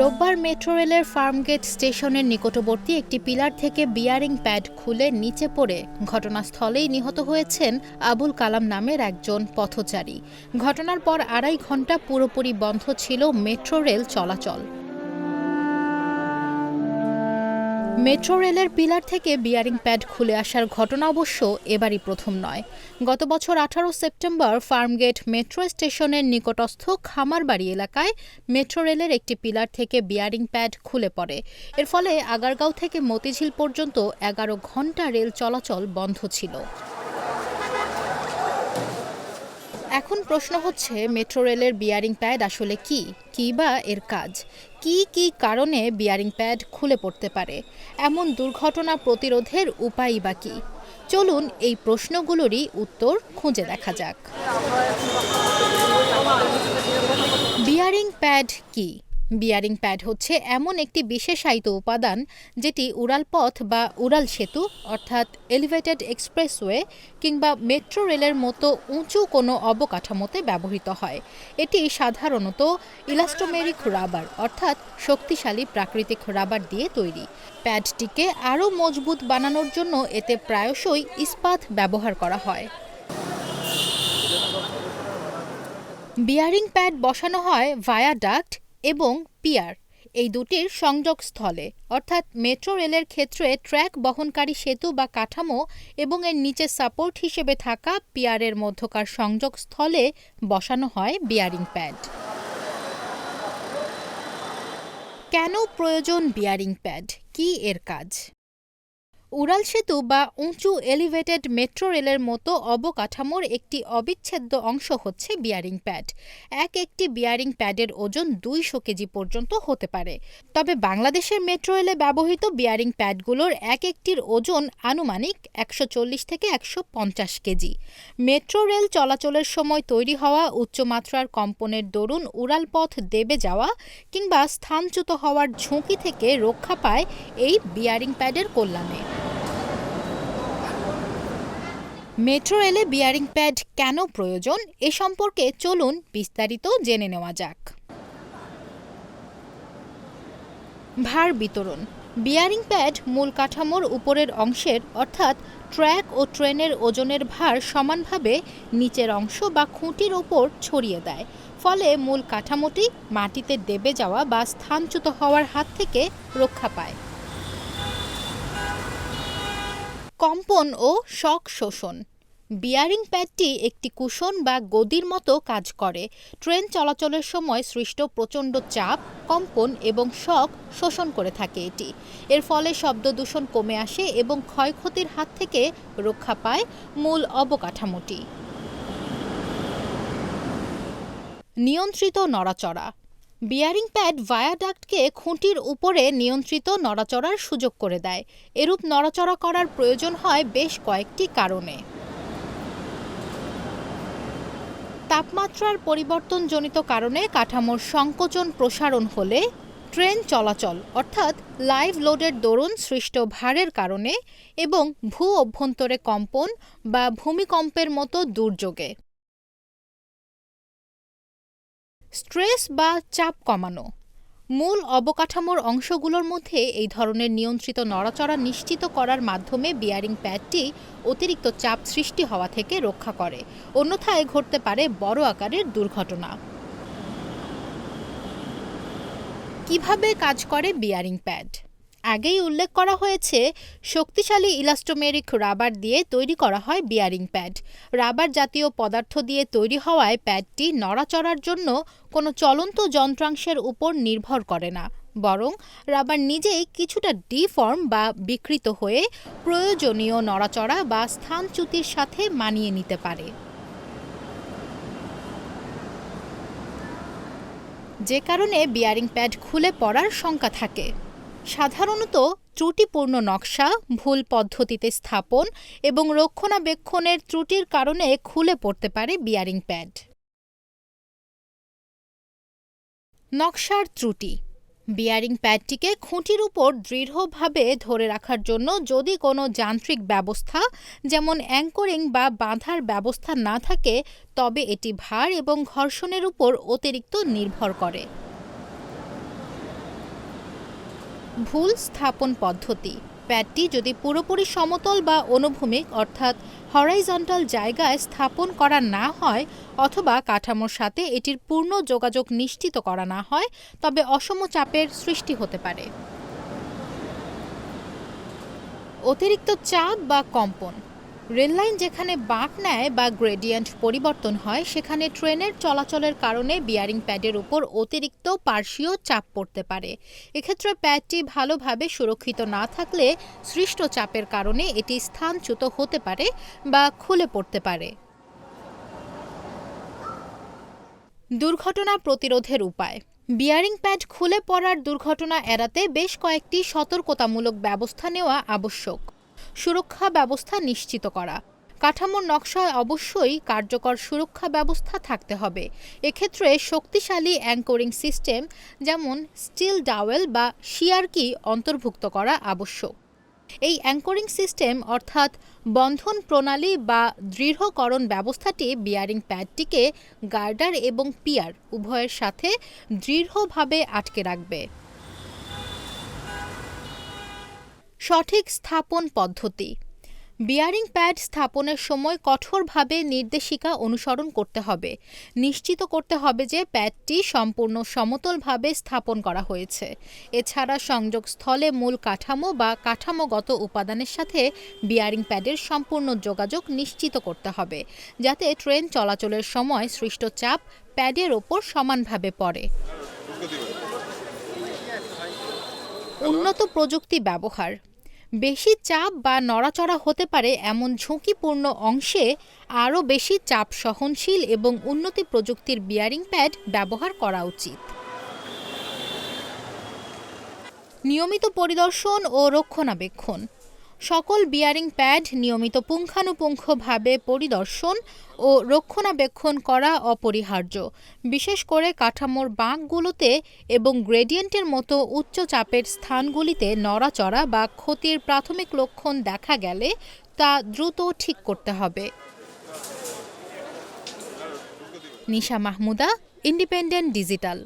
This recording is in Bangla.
রোববার মেট্রো রেলের ফার্মগেট স্টেশনের নিকটবর্তী একটি পিলার থেকে বিয়ারিং প্যাড খুলে নিচে পড়ে ঘটনাস্থলেই নিহত হয়েছেন আবুল কালাম নামের একজন পথচারী। ঘটনার পর আড়াই ঘণ্টা পুরোপুরি বন্ধ ছিল মেট্রো রেল চলাচল। মেট্রো রেলের পিলার থেকে বিয়ারিং প্যাড খুলে আসার ঘটনা অবশ্য এবারই প্রথম নয়। গত বছর আঠারো সেপ্টেম্বর ফার্মগেট মেট্রো স্টেশনের নিকটস্থ খামারবাড়ি এলাকায় মেট্রো রেলের একটি পিলার থেকে বিয়ারিং প্যাড খুলে পড়ে। এর ফলে আগারগাঁও থেকে মতিঝিল পর্যন্ত এগারো ঘণ্টা রেল চলাচল বন্ধ ছিল। এখন প্রশ্ন হচ্ছে, মেট্রো রেলের বিয়ারিং প্যাড আসলে কি? কী বা এর কাজ? কি কি কারণে বিয়ারিং প্যাড খুলে পড়তে পারে? এমন দুর্ঘটনা প্রতিরোধের উপায় বা কী? চলুন এই প্রশ্নগুলোরই উত্তর খুঁজে দেখা যাক। বিয়ারিং প্যাড কি? বিয়ারিং প্যাড হচ্ছে এমন একটি বিশেষায়িত উপাদান যেটি উড়াল পথ বা উড়াল সেতু, অর্থাৎ এলিভেটেড এক্সপ্রেসওয়ে কিংবা মেট্রো রেলের মতো উঁচু কোনো অবকাঠামোতে ব্যবহৃত হয়। এটি সাধারণত ইলাস্টোমেরিক রাবার অর্থাৎ শক্তিশালী প্রাকৃতিক রাবার দিয়ে তৈরি। প্যাডটিকে আরও মজবুত বানানোর জন্য এতে প্রায়শই ইস্পাত ব্যবহার করা হয়। বিয়ারিং প্যাড বসানো হয় ভায়াডাক্ট এবং পিয়ার এই দুটির সংযোগস্থলে অর্থাৎ মেট্রো রেলের ক্ষেত্রে ট্র্যাক বহনকারী সেতু বা কাঠামো এবং এর নিচে সাপোর্ট হিসেবে থাকা পিয়ারের মধ্যকার সংযোগস্থলে বসানো হয় বিয়ারিং প্যাড। কেন প্রয়োজন বিয়ারিং প্যাড? কি এর কাজ? উড়াল সেতু বা উঁচু এলিভেটেড মেট্রো রেলের মতো অবকাঠামোর একটি অবিচ্ছেদ্য অংশ হচ্ছে বিয়ারিং প্যাড এক একটি বিয়ারিং প্যাডের ওজন দুইশো কেজি পর্যন্ত হতে পারে। তবে বাংলাদেশের মেট্রো রেলে ব্যবহৃত বিয়ারিং প্যাডগুলোর এক একটির ওজন আনুমানিক একশো চল্লিশ থেকে একশো পঞ্চাশ কেজি। মেট্রো রেল চলাচলের সময় তৈরি হওয়া উচ্চমাত্রার কম্পনের দরুন উড়ালপথ দেবে যাওয়া কিংবা স্থানচ্যুত হওয়ার ঝুঁকি থেকে রক্ষা পায় এই বিয়ারিং প্যাডের কল্যাণে। মেট্রো রেলে বিয়ারিং প্যাড কেন প্রয়োজন? এ সম্পর্কে চলুন বিস্তারিত জেনে নেওয়া যাক। ভার বিতরণ। বিয়ারিং প্যাড মূল কাঠামোর উপরের অংশের, অর্থাৎ ট্র্যাক ও ট্রেনের ওজনের ভার সমানভাবে নিচের অংশ বা খুঁটির ওপর ছড়িয়ে দেয়। ফলে মূল কাঠামোটি মাটিতে দেবে যাওয়া বা স্থানচ্যুত হওয়ার হাত থেকে রক্ষা পায়। কম্পন ও শক শোষণ। বিয়ারিং প্যাডটি একটি কুশন বা গদির মতো কাজ করে। ট্রেন চলাচলের সময় সৃষ্ট প্রচণ্ড চাপ, কম্পন এবং শক শোষণ করে থাকে এটি। এর ফলে শব্দ দূষণ কমে আসে এবং ক্ষয়ক্ষতির হাত থেকে রক্ষা পায় মূল অবকাঠামোটি। নিয়ন্ত্রিত নড়াচড়া বিয়ারিং প্যাড ভায়াডাক্টকে খুঁটির উপরে নিয়ন্ত্রিত নড়াচড়ার সুযোগ করে দেয়। এরূপ নড়াচড়া করার প্রয়োজন হয় বেশ কয়েকটি কারণে। তাপমাত্রার পরিবর্তনজনিত কারণে কাঠামোর সংকোচন প্রসারণ হলে ট্রেন চলাচল, অর্থাৎ লাইভ লোডের দরুন সৃষ্ট ভারের কারণে এবং ভূ অভ্যন্তরে কম্পন বা ভূমিকম্পের মতো দুর্যোগে। স্ট্রেস বা চাপ কমানো। মূল অবকাঠামোর অংশগুলোর মধ্যে এই ধরনের নিয়ন্ত্রিত নড়াচড়া নিশ্চিত করার মাধ্যমে বিয়ারিং প্যাডটি অতিরিক্ত চাপ সৃষ্টি হওয়া থেকে রক্ষা করে। অন্যথায় ঘটতে পারে বড় আকারের দুর্ঘটনা। কীভাবে কাজ করে বিয়ারিং প্যাড? আগেই উল্লেখ করা হয়েছে, শক্তিশালী ইলাস্টোমেরিক রাবার দিয়ে তৈরি করা হয় বিয়ারিং প্যাড। রাবার জাতীয় পদার্থ দিয়ে তৈরি হওয়ায় প্যাডটি নড়াচড়ার জন্য কোনো চলন্ত যন্ত্রাংশের উপর নির্ভর করে না, বরং রাবার নিজেই কিছুটা ডিফর্ম বা বিকৃত হয়ে প্রয়োজনীয় নড়াচড়া বা স্থানচ্যুতির সাথে মানিয়ে নিতে পারে। যে কারণে বিয়ারিং প্যাড খুলে পড়ার শঙ্কা থাকে। সাধারণত ত্রুটিপূর্ণ নকশা, ভুল পদ্ধতিতে স্থাপন এবং রক্ষণাবেক্ষণের ত্রুটির কারণে খুলে পড়তে পারে বিয়ারিং প্যাড। নকশার ত্রুটি। বিয়ারিং প্যাডটিকে খুঁটির উপর দৃঢ়ভাবে ধরে রাখার জন্য যদি কোনো যান্ত্রিক ব্যবস্থা, যেমন অ্যাঙ্করিং বা বাঁধার ব্যবস্থা না থাকে, তবে এটি ভার এবং ঘর্ষণের উপর অতিরিক্ত নির্ভর করে। ভুল স্থাপন পদ্ধতি প্যাডটি যদি পুরোপুরি সমতল বা অনুভূমিক, অর্থাৎ হরাইজন্টাল জায়গায় স্থাপন করা না হয় অথবা কাঠামোর সাথে এটির পূর্ণ যোগাযোগ নিশ্চিত করা না হয়, তবে অসম চাপের সৃষ্টি হতে পারে। অতিরিক্ত চাপ বা কম্পন রেললাইন যেখানে বাঁক নেয় বা গ্রেডিয়েন্ট পরিবর্তন হয়, সেখানে ট্রেনের চলাচলের কারণে বিয়ারিং প্যাডের উপর অতিরিক্ত পার্শ্বীয় চাপ পড়তে পারে। এক্ষেত্রে প্যাডটি ভালোভাবে সুরক্ষিত না থাকলে সৃষ্ট চাপের কারণে এটি স্থানচ্যুত হতে পারে বা খুলে পড়তে পারে। দুর্ঘটনা প্রতিরোধের উপায়। বিয়ারিং প্যাড খুলে পড়ার দুর্ঘটনা এড়াতে বেশ কয়েকটি সতর্কতামূলক ব্যবস্থা নেওয়া আবশ্যক। সুরক্ষা ব্যবস্থা নিশ্চিত করা। কাঠামোর নকশায় অবশ্যই কার্যকর সুরক্ষা ব্যবস্থা থাকতে হবে। এক্ষেত্রে শক্তিশালী অ্যাঙ্করিং সিস্টেম, যেমন স্টিল ডাওয়েল বা শিয়ারকি অন্তর্ভুক্ত করা আবশ্যক। এই অ্যাঙ্করিং সিস্টেম, অর্থাৎ বন্ধন প্রণালী বা দৃঢ়করণ ব্যবস্থাটি বিয়ারিং প্যাডটিকে গার্ডার এবং পিয়ার উভয়ের সাথে দৃঢ়ভাবে আটকে রাখবে। সঠিক স্থাপন পদ্ধতি। বিয়ারিং প্যাড স্থাপনের সময় কঠোরভাবে নির্দেশিকা অনুসরণ করতে হবে। নিশ্চিত করতে হবে যে প্যাডটি সম্পূর্ণ সমতলভাবে স্থাপন করা হয়েছে। এছাড়া সংযোগস্থলে মূল কাঠামো বা কাঠামোগত উপাদানের সাথে বিয়ারিং প্যাডের সম্পূর্ণ যোগাযোগ নিশ্চিত করতে হবে, যাতে ট্রেন চলাচলের সময় সৃষ্ট চাপ প্যাডের ওপর সমানভাবে পড়ে। উন্নত প্রযুক্তি ব্যবহার। বেশি চাপ বা নড়াচড়া হতে পারে এমন ঝুঁকিপূর্ণ অংশে আরও বেশি চাপ সহনশীল এবং উন্নতি প্রযুক্তির বিয়ারিং প্যাড ব্যবহার করা উচিত। নিয়মিত পরিদর্শন ও রক্ষণাবেক্ষণ। সকল বিয়ারিং প্যাড নিয়মিত পুঙ্খানুপুঙ্খভাবে পরিদর্শন ও রক্ষণাবেক্ষণ করা অপরিহার্য। বিশেষ করে কাঠামোর বাঁকগুলোতে এবং গ্রেডিয়েন্টের মতো উচ্চ চাপের স্থানগুলিতে নড়াচড়া বা ক্ষতির প্রাথমিক লক্ষণ দেখা গেলে তা দ্রুত ঠিক করতে হবে। নিশা মাহমুদা ইন্ডিপেন্ডেন্ট ডিজিটাল